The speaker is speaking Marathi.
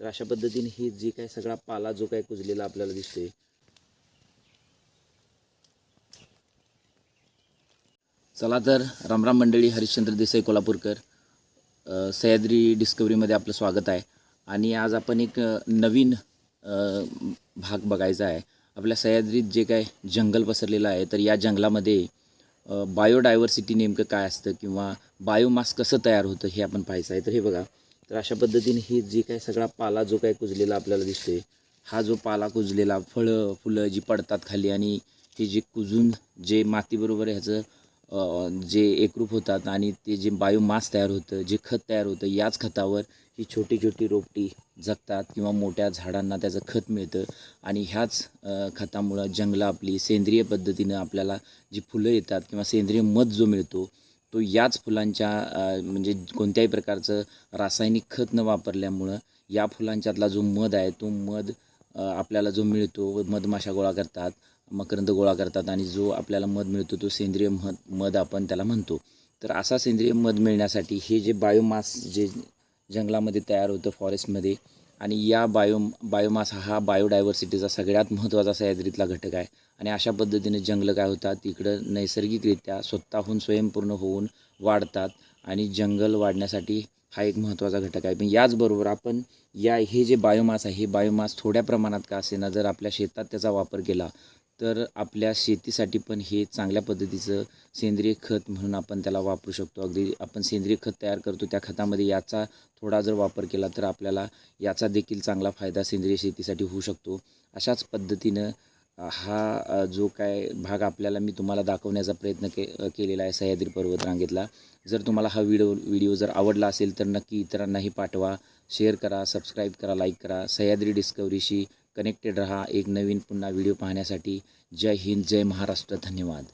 तर अशा पद्धतीने ही जी काय सगळा पाला जो काय कुजलेला आपल्याला दिसतोय. चला तर रामराम मंडळी हरिश्चंद्र देसाई कोल्हापूरकर सह्याद्री डिस्कवरीमध्ये आपलं स्वागत आहे. आणि आज आपण एक नवीन भाग बघायचा आहे. आपल्या सह्याद्रीत जे काय जंगल पसरलेलं आहे तर या जंगलामध्ये बायोडायव्हर्सिटी नेमकं काय असतं किंवा बायोमास कसं तयार होतं हे आपण पाहायचं आहे. तर हे बघा. तर अशा पद्धतीने ही जी काय सगळा पाला जो काय कुजलेला आपल्याला दिसतोय हा जो पाला कुजलेला फळं फुलं जी पडतात खाली आणि हे जे कुजून जे मातीबरोबर ह्याचं जे एकरूप होतात आणि ते जे बायोमास तयार होतं जे खत तयार होतं याच खतावर ही छोटी छोटी रोपटी जगतात किंवा मोठ्या झाडांना त्याचं खत मिळतं आणि ह्याच खतामुळं जंगलं आपली सेंद्रिय पद्धतीनं आपल्याला जी फुलं येतात किंवा सेंद्रिय मध जो मिळतो तो याच फुलांच्या म्हणजे कोणत्याही प्रकारचं रासायनिक खत न वापरल्यामुळं या फुलांच्यातला जो मध आहे तो मध आपल्याला जो मिळतो व मधमाशा गोळा करतात मकरंद गोळा करतात आणि जो आपल्याला मध मिळतो तो सेंद्रिय मध मध आपण त्याला म्हणतो. तर असा सेंद्रिय मध मिळण्यासाठी हे जे बायोमास जे जंगलामध्ये तयार होतं फॉरेस्टमध्ये आणि या बायो बायोमास हा बायोडायव्हर्सिटीचा सगळ्यात महत्त्वाचा सह्याद्रीतला घटक आहे. आणि अशा पद्धतीने जंगलं काय होतात? इकडं नैसर्गिकरित्या स्वतःहून स्वयंपूर्ण होऊन वाढतात आणि जंगल वाढण्यासाठी हा एक महत्त्वाचा घटक आहे. पण याचबरोबर आपण या हे जे बायोमास आहे हे बायोमास थोड्या प्रमाणात का असेना जर आपल्या शेतात त्याचा वापर केला तर आपल्या शेतीसाठी पण हे चांगल्या पद्धतीचं सेंद्रिय खत म्हणून आपण त्याला वापरू शकतो. अगदी आपण सेंद्रिय खत तयार करतो त्या खतामध्ये याचा थोडा जर वापर केला तर आपल्याला याचा देखील चांगला फायदा सेंद्रिय शेतीसाठी होऊ शकतो. अशाच पद्धतीनं हा जो काय भाग आपल्याला मी तुम्हाला दाखवण्याचा प्रयत्न के केलेला आहे सह्याद्री पर्वत रांगेतला. जर तुम्हाला हा व्हिडिओ व्हिडिओ जर आवडला असेल तर नक्की इतरांनाही पाठवा. शेअर करा सबस्क्राईब करा लाईक करा. सह्याद्री डिस्कवरीशी कनेक्टेड रहा एक नवीन पुन्हा व्हिडिओ पाहण्यासाठी. जय हिंद जय महाराष्ट्र. धन्यवाद.